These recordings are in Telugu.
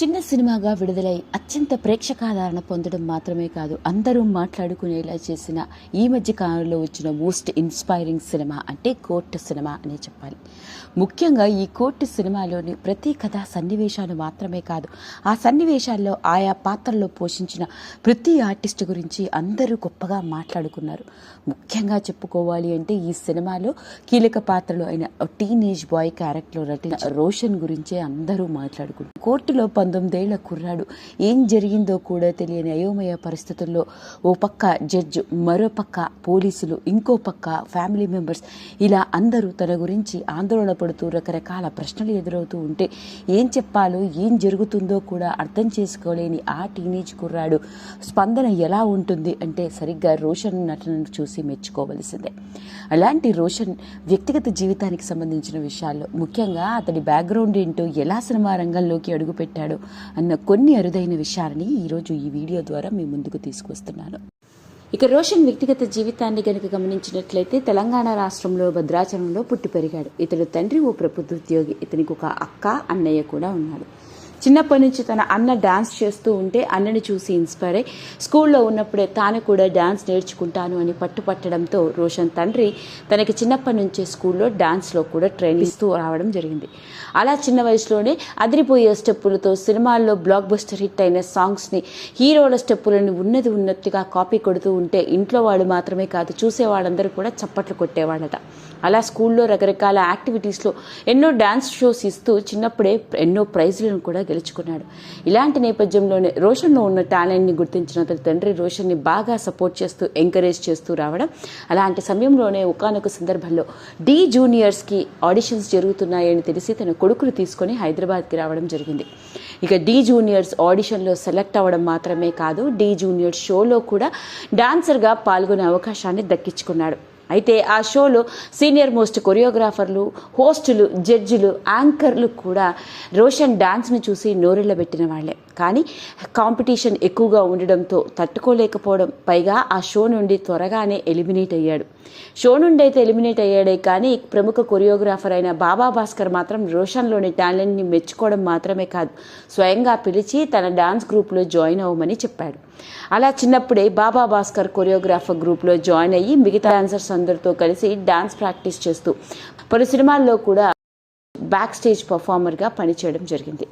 చిన్న సినిమాగా విడుదలై అత్యంత ప్రేక్షకాదరణ పొందడం మాత్రమే కాదు అందరూ మాట్లాడుకునేలా చేసిన ఈ మధ్య కాలంలో వచ్చిన మోస్ట్ ఇన్స్పైరింగ్ సినిమా అంటే కోర్టు సినిమా అనే చెప్పాలి. ముఖ్యంగా ఈ కోర్టు సినిమాలోని ప్రతి కథా సన్నివేశాలు మాత్రమే కాదు ఆ సన్నివేశాల్లో ఆయా పాత్రల్లో పోషించిన ప్రతి ఆర్టిస్ట్ గురించి అందరూ గొప్పగా మాట్లాడుకున్నారు. ముఖ్యంగా చెప్పుకోవాలి అంటే ఈ సినిమాలో కీలక పాత్రలు అయిన టీనేజ్ బాయ్ క్యారెక్టర్ నటిన రోషన్ గురించే అందరూ మాట్లాడుకుంటారు కోర్టులో పంతొమ్మిదేళ్ళ కుర్రాడు. ఏం జరిగిందో కూడా తెలియని అయోమయ పరిస్థితుల్లో ఓ పక్క జడ్జ్ మరో పక్క పోలీసులు ఇంకో పక్క ఫ్యామిలీ మెంబర్స్ ఇలా అందరూ తన గురించి ఆందోళన పడుతూ రకరకాల ప్రశ్నలు ఎదురవుతూ ఉంటే ఏం చెప్పాలో ఏం జరుగుతుందో కూడా అర్థం చేసుకోలేని ఆ టీనేజ్ కుర్రాడు స్పందన ఎలా ఉంటుంది అంటే సరిగ్గా రోషన్ నటనను చూసి మెచ్చుకోవలసిందే. అలాంటి రోషన్ వ్యక్తిగత జీవితానికి సంబంధించిన విషయాల్లో ముఖ్యంగా అతడి బ్యాక్గ్రౌండ్ ఏంటో ఎలా సినిమా రంగంలోకి అడుగుపెట్టాడో అన్న కొన్ని అరుదైన విషయాలని ఈరోజు ఈ వీడియో ద్వారా మీ ముందుకు తీసుకొస్తున్నాను ఇక రోషన్ వ్యక్తిగత జీవితాన్ని గనుక గమనించినట్లయితే తెలంగాణ రాష్ట్రంలో భద్రాచలంలో పుట్టి పెరిగాడు. ఇతడు తండ్రి ఓ ప్రభుత్వ ఉద్యోగి. ఇతనికి ఒక అక్క అన్నయ్య కూడా ఉన్నాడు చిన్నప్పటి నుంచి తన అన్న డ్యాన్స్ చేస్తూ ఉంటే అన్నని చూసి ఇన్స్పైర్ అయ్యి స్కూల్లో ఉన్నప్పుడే తాను కూడా డ్యాన్స్ నేర్చుకుంటాను అని పట్టుపట్టడంతో రోషన్ తండ్రి తనకి చిన్నప్పటి నుంచే స్కూల్లో డ్యాన్స్లో కూడా ట్రైనింగ్ ఇస్తూ రావడం జరిగింది. అలా చిన్న వయసులోనే అదిరిపోయే స్టెప్పులతో సినిమాల్లో బ్లాక్ బస్టర్ హిట్ అయిన సాంగ్స్ని హీరోల స్టెప్పులను ఉన్నది ఉన్నట్టుగా కాపీ కొడుతూ ఉంటే ఇంట్లో వాళ్ళు మాత్రమే కాదు చూసే వాళ్ళందరూ కూడా చప్పట్లు కొట్టేవాళ్ళట. అలా స్కూల్లో రకరకాల యాక్టివిటీస్లో ఎన్నో డ్యాన్స్ షోస్ ఇస్తూ చిన్నప్పుడే ఎన్నో ప్రైజులను కూడా గెలుచుకున్నాడు. ఇలాంటి నేపథ్యంలోనే రోషన్లో ఉన్న టాలెంట్ని గుర్తించిన అతని తండ్రి రోషన్ని బాగా సపోర్ట్ చేస్తూ ఎంకరేజ్ చేస్తూ రావడం అలాంటి సమయంలోనే ఒకనొక సందర్భంలో డి జూనియర్స్కి ఆడిషన్స్ జరుగుతున్నాయని తెలిసి తన కొడుకును తీసుకొని హైదరాబాద్కి రావడం జరిగింది. ఇక డి జూనియర్స్ ఆడిషన్లో సెలెక్ట్ అవ్వడం మాత్రమే కాదు డి జూనియర్స్ షోలో కూడా డాన్సర్గా పాల్గొనే అవకాశాన్ని దక్కించుకున్నాడు. అయితే ఆ షోలో సీనియర్ మోస్ట్ కొరియోగ్రాఫర్లు హోస్టులు జడ్జిలు యాంకర్లు కూడా రోషన్ డాన్స్ను చూసి నోరెళ్ళబెట్టిన వాళ్ళే. కానీ కాంపిటీషన్ ఎక్కువగా ఉండడంతో తట్టుకోలేకపోవడం. పైగా ఆ షో నుండి త్వరగానే ఎలిమినేట్ అయ్యాడు. షో నుండి అయితే ఎలిమినేట్ అయ్యాడే కానీ ప్రముఖ కొరియోగ్రాఫర్ అయిన బాబా భాస్కర్ మాత్రం రోషన్లోని టాలెంట్ని మెచ్చుకోవడం మాత్రమే కాదు స్వయంగా పిలిచి తన డాన్స్ గ్రూప్లో జాయిన్ అవ్వమని చెప్పాడు. అలా చిన్నప్పుడే బాబా భాస్కర్ కొరియోగ్రాఫర్ గ్రూప్లో జాయిన్ అయ్యి మిగతా డాన్సర్స్ అందరితో కలిసి డాన్స్ ప్రాక్టీస్ చేస్తూ పలు సినిమాల్లో కూడా బ్యాక్ స్టేజ్ పర్ఫార్మర్గా పనిచేయడం జరిగింది.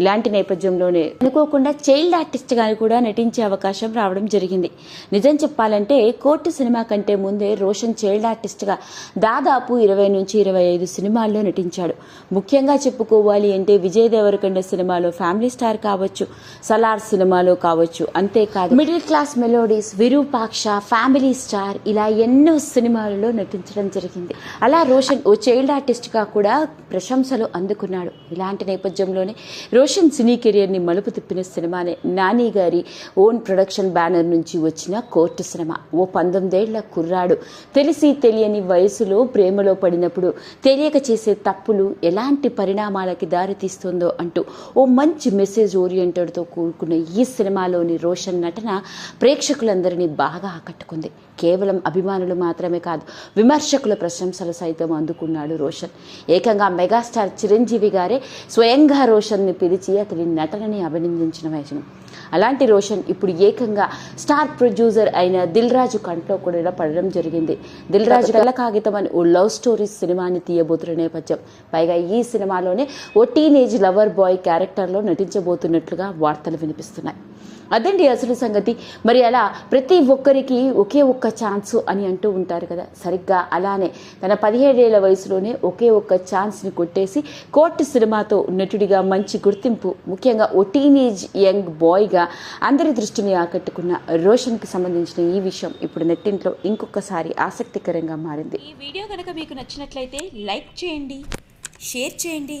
ఇలాంటి నేపథ్యంలోనే అనుకోకుండా చైల్డ్ ఆర్టిస్ట్గా కూడా నటించే అవకాశం రావడం జరిగింది. నిజం చెప్పాలంటే కోర్టు సినిమా కంటే ముందే రోషన్ చైల్డ్ ఆర్టిస్ట్గా దాదాపు ఇరవై నుంచి ఇరవై ఐదు సినిమాల్లో నటించాడు. ముఖ్యంగా చెప్పుకోవాలి అంటే విజయ్ దేవరకొండ సినిమాలో ఫ్యామిలీ స్టార్ కావచ్చు సలార్ సినిమాలో కావచ్చు అంతేకాదు middle class melodies Virupaksha family star ఇలా ఎన్నో సినిమాలలో నటించడం జరిగింది. అలా రోషన్ ఓ చైల్డ్ ఆర్టిస్ట్గా కూడా ప్రశంస ప్రశంసలు అందుకున్నాడు. ఇలాంటి నేపథ్యంలోనే రోషన్ సినీ కెరియర్ని మలుపు తిప్పిన సినిమానే నాని గారి ఓన్ ప్రొడక్షన్ బ్యానర్ నుంచి వచ్చిన కోర్టు సినిమా. ఓ పంతొమ్మిదేళ్ళ కుర్రాడు. తెలిసి తెలియని వయసులో ప్రేమలో పడినప్పుడు తెలియక చేసే తప్పులు ఎలాంటి పరిణామాలకి దారితీస్తుందో అంటూ ఓ మంచి మెసేజ్ ఓరియంటెడ్తో కూడుకున్న ఈ సినిమాలోని రోషన్ నటన ప్రేక్షకులందరినీ బాగా ఆకట్టుకుంది. కేవలం అభిమానులు మాత్రమే కాదు విమర్శకుల ప్రశంసలు సైతం అందుకున్నాడు రోషన్. ఏకంగా మెగాస్టార్ చిరంజీవి గారే స్వయంగా రోషన్ని పిలిచి అతడి నటనని అభినందించిన వయసును అలాంటి రోషన్ ఇప్పుడు ఏకంగా స్టార్ ప్రొడ్యూసర్ అయిన దిల్ రాజు కంట్లో కూడా పడడం జరిగింది. దిల్ రాజు కళ్ళ కాగితం అని ఓ లవ్ స్టోరీస్ సినిమాని తీయబోతున్న నేపథ్యం. పైగా ఈ సినిమాలోనే ఓ టీనేజ్ లవర్ బాయ్ క్యారెక్టర్లో నటించబోతున్నట్లుగా వార్తలు వినిపిస్తున్నాయి. అదండి అసలు సంగతి. మరి అలా ప్రతి ఒక్కరికి ఒకే ఒక్క ఛాన్స్ అని అంటూ ఉంటారు కదా. సరిగ్గా అలానే తన పదిహేడేళ్ళ వయసులోనే ఒకే ఒక్క ఛాన్స్ని కొట్టేసి కోర్టు సినిమాతో నటుడిగా మంచి గుర్తింపు ముఖ్యంగా ఓ టీనేజ్ యంగ్ బాయ్గా అందరి దృష్టిని ఆకట్టుకున్న రోషన్కి సంబంధించిన ఈ విషయం ఇప్పుడు నెట్టింట్లో ఇంకొకసారి ఆసక్తికరంగా మారింది. ఈ వీడియో కనుక మీకు నచ్చినట్లయితే లైక్ చేయండి షేర్ చేయండి